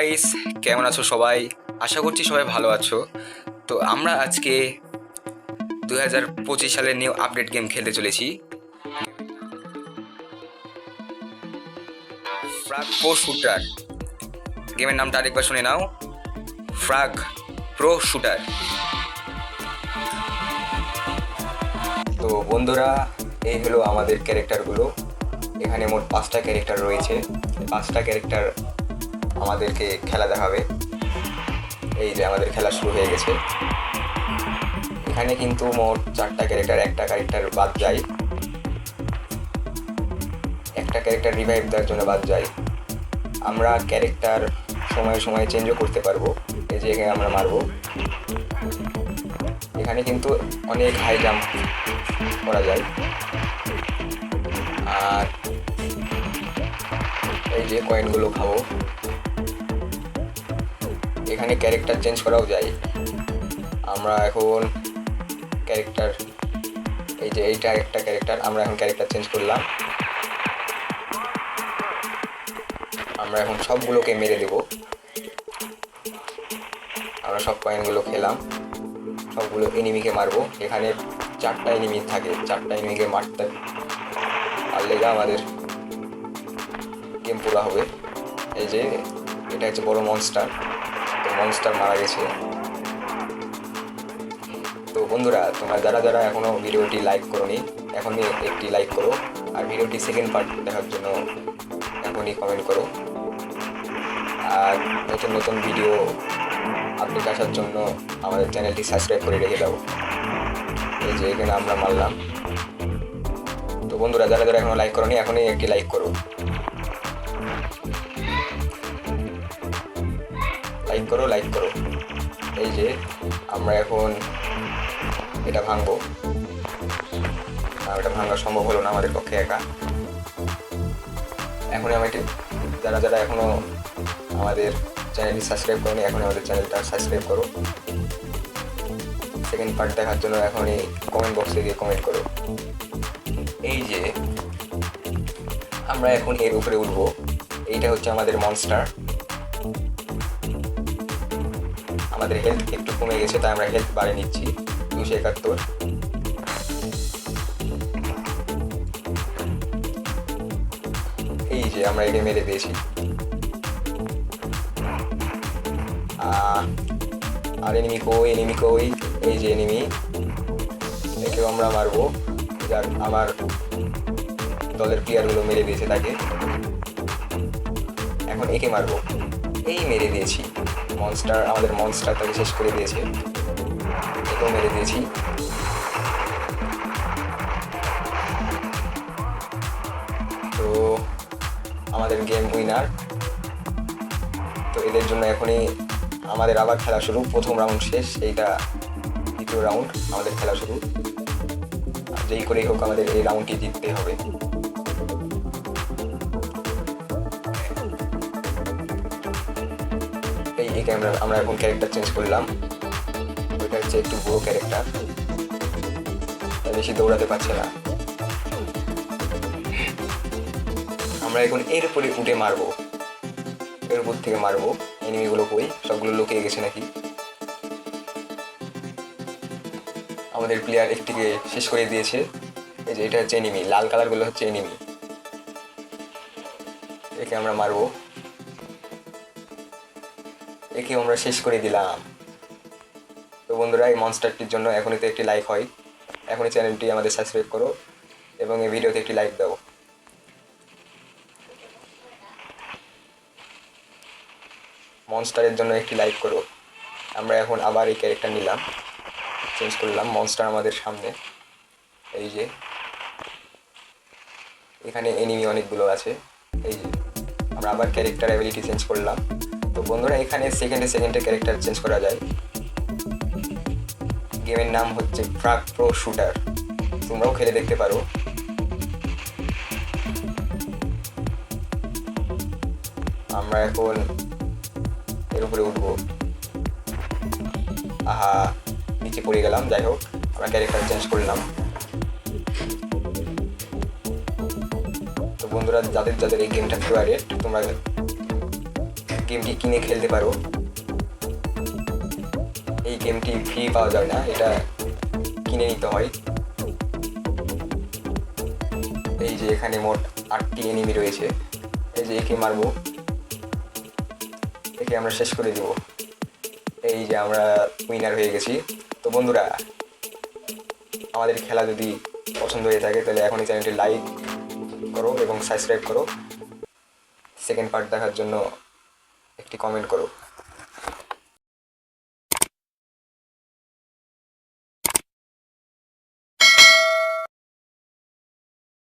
Guys কেমন আছো সবাই? আশা করছি সবাই ভালো আছো। তো আমরা আজকে দু হাজার পঁচিশ সালের নিউ আপডেট গেম খেলতে চলেছি। ফ্রাগ প্রো শুটার গেমের নামটা আরেকবার শুনে নাও। ফ্রাগ প্রো শুটার তো বন্ধুরা, এই হলো আমাদের ক্যারেক্টারগুলো এখানে মোট পাঁচটা ক্যারেক্টার রয়েছে। পাঁচটা ক্যারেক্টার আমাদেরকে খেলা দেখাবে। এই যে আমাদের খেলা শুরু হয়ে গেছে। এখানে কিন্তু মোট চারটা ক্যারেক্টার একটা ক্যারেক্টার বাদ যায়। একটা ক্যারেক্টার রিভাইভ দেওয়ার জন্য বাদ যায়। আমরা ক্যারেক্টার সময়ে সময়ে চেঞ্জও করতে পারব। এই যে এখানে আমরা মারবো। এখানে কিন্তু অনেক হাই জাম্প করা যায়। আর এই যে কয়েনগুলো খাব। এখানে ক্যারেক্টার চেঞ্জ করাও যায়। আমরা এখন ক্যারেক্টার এই যে এইটা একটা ক্যারেক্টার আমরা এখন ক্যারেক্টার চেঞ্জ করলাম। আমরা এখন সবগুলোকে মেরে দেব। আমরা সব কয়েনগুলো খেলাম। সবগুলো এনিমিকে মারবো। এখানে চারটা এনিমি থাকে। চারটা এনিমিকে মারতে পারলে আমাদের গেম পুরা হবে। এই যে, এটা হচ্ছে বড় মনস্টার মনস্টার মারা গেছে তো বন্ধুরা, তোমরা যারা যারা এখনও ভিডিওটি লাইক করোনি, এখনই একটি লাইক করো। আর ভিডিওটি সেকেন্ড পার্ট দেখার জন্য এখনই কমেন্ট করো। আর নতুন নতুন ভিডিও আপডেট আসার জন্য আমাদের চ্যানেলটি সাবস্ক্রাইব করে রেখে দাও। এই যে এখানে আমরা মারলাম। তো বন্ধুরা, যারা যারা এখনও লাইক করোনি, এখনই একটি লাইক করো। লাইক করো লাইক করো। এই যে আমরা এখন এটা ভাঙবো। এটা ভাঙা সম্ভব হলো না আমাদের পক্ষে একা। এখনই আমি যারা যারা এখনও আমাদের চ্যানেলটি সাবস্ক্রাইব করোনি, এখনই আমাদের চ্যানেলটা সাবস্ক্রাইব করো। সেকেন্ড পার্ট দেখার জন্য এখনই কমেন্ট বক্সে গিয়ে কমেন্ট করো। এই যে আমরা এখন এর উপরে উঠবো। এইটা হচ্ছে আমাদের মনস্টার আমাদের হেলথ একটু কমে গেছে তাই আমরা হেলথ বাড়িয়ে নিচ্ছি। দুশো একাত্তর। এই যে আমরা একে মেরে দিয়েছি। আর এনিমি কই এনিমি কই? এই যে এনিমি একেও আমরা মারবো। যার আমার দলের প্লেয়ারগুলো মেরে দিয়েছে তাকে। এখন একে মারবো। এই মেরে দিয়েছি। মনস্টার আমাদের মনস্টার তাকে শেষ করে দিয়েছে। একেও মেরে দিয়েছি। তো আমাদের গেম উইনার তো এদের জন্য এখনই আমাদের আবার খেলা শুরু। প্রথম রাউন্ড শেষ, এইটা দ্বিতীয় রাউন্ড আমাদের খেলা শুরু। যেই করেই হোক আমাদের এই রাউন্ডটি জিততে হবে। এই এই ক্যামেরা আমরা এখন ক্যারেক্টার চেঞ্জ করলাম। ওইটা হচ্ছে একটু বড় ক্যারেক্টার বেশি দৌড়াতে পারছে না। আমরা এখন এর উপরে উঠে মারবো। এর উপর থেকে মারবো। এনিমিগুলো কই? সবগুলো লুকিয়ে গেছে নাকি? আমাদের প্লেয়ার একটিকে শেষ করে দিয়েছে। এই যে এটা হচ্ছে এনিমি লাল কালারগুলো হচ্ছে এনিমি একে আমরা মারবো। একে আমরা শেষ করে দিলাম। তো বন্ধুরা, এই মনস্টারটির জন্য এখনই তো একটি লাইক হয়। এখনই চ্যানেলটি আমাদের সাবস্ক্রাইব করো এবং এই ভিডিওতে একটি লাইক দাও। মনস্টারের জন্য একটি লাইক করো। আমরা এখন আবার এই ক্যারেক্টার নিলাম। চেঞ্জ করলাম মনস্টার আমাদের সামনে। এই যে। এখানে এনিমি অনেকগুলো আছে। এই যে। আমরা আবার ক্যারেক্টার অ্যাবিলিটি চেঞ্জ করলাম। তো বন্ধুরা এখানে সেকেন্ডে সেকেন্ডে ক্যারেক্টার চেঞ্জ করা যায়। গেমের নাম হচ্ছে ফ্রাক প্রো শুটার তোমরাও খেলে দেখতে পারো। আমরা এখন এর উপরে উঠবো। আহা, নিচে পড়ে গেলাম, যাই হোক, আমরা ক্যারেক্টার চেঞ্জ করলাম তো বন্ধুরা, যাদের যাদের এই গেমটা ফেভারিট তোমরা গেমটি কিনে খেলতে পারো। এই গেমটি ফ্রি পাওয়া যায় না, এটা কিনে নিতে হয়। এই যে এখানে মোট আটটি এনিমি রয়েছে। এই যে একে মারবো। একে আমরা শেষ করে দেব। এই যে আমরা উইনার হয়ে গেছি। তো বন্ধুরা, আমাদের খেলা যদি পছন্দ হয়ে থাকে, তাহলে এখন এই চ্যানেলটি লাইক করো এবং সাবস্ক্রাইব করো। সেকেন্ড পার্ট দেখার জন্য একটি কমেন্ট করো।